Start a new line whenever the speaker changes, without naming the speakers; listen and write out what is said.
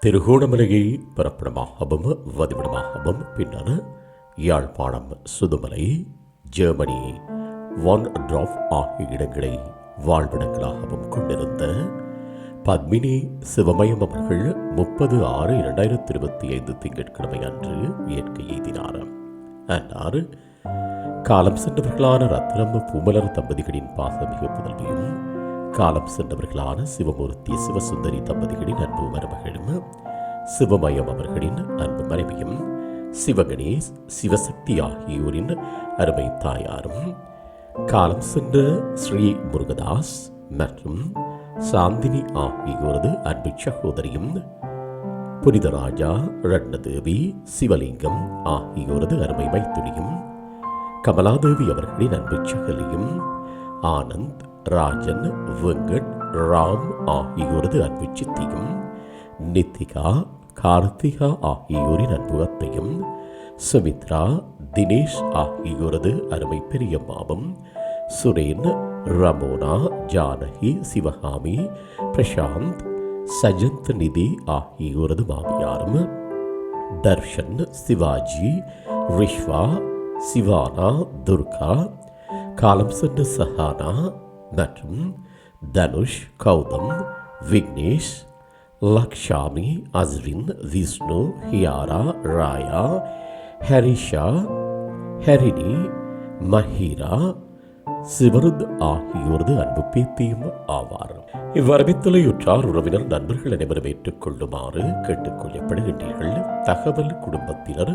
திருகோணமலையை பிறப்பிடமாகவும் வதிவிடமாகவும் பின்னர் யாழ்ப்பாணம் சுதுமலை ஜெர்மனி வான் ட்ராஃப் ஆகிய இடங்களை வாழ்விடங்களாகவும் கொண்டிருந்த பத்மினி சிவமயம் அவர்கள் முப்பது ஆறு இரண்டாயிரத்தி இருபத்தி ஐந்து திங்கட்கிழமை அன்று இயற்கை எய்தினார். அன்னார் காலம் சென்றவர்களான ரத்னம் பூமலர் தம்பதிகளின் பாசமிகு புதல்வியும் காலம் சென்றவர்களான சிவமூர்த்தி சிவசுந்தரி தம்பதிகளின் அன்பு மருமகளும் சிவமயம் அவர்களின் அன்பு மனைவியும் சிவகணேஷ் சிவசக்தி ஆகியோரின் அருமை தாயாரும் காலம் சென்ற ஸ்ரீ முருகதாஸ் மற்றும் சாந்தினி ஆகியோரது அன்பு சகோதரியும் புனிதராஜா ரட்னதேவி சிவலிங்கம் ஆகியோரது அருமை மைத்துனியும் கமலாதேவி அவர்களின் அன்பு சகலியும் ஆனந்த் ராஜன் வெங்கட் ராம் ஆகியோரது அன்பு சித்தியும் நித்திகா கார்த்திகா ஆகியோரின் அன்புகத்தையும் சுமித்ரா தினேஷ் ஆகியோரது அருமை பெரியம்மாவும் சுரேன் ரமோனா ஜானகி சிவகாமி பிரசாந்த் சஜந்த் நிதி ஆகியோரது மாமியாரும் தர்ஷன் சிவாஜி ரிஷ்வா சிவானா துர்கா காலம் சென்ற சஹானா மற்றும் தனுஷ் கௌதம் விக்னேஷ் லக்ஷாமி அஸ்வின் விஷ்ணு ஹியாரா ராயா ஹரிஷா ஹரிணி மஹீரா சிவருத் ஆகியோரது அன்பு பேத்தியும் ஆவார். இவ்வரவித்தலையுற்றார் உறவினர் நண்பர்கள் அனைவரும் ஏற்றுக்கொள்ளுமாறு கேட்டுக்கொள்ளப்படுகின்றீர்கள். தகவல் குடும்பத்தினர்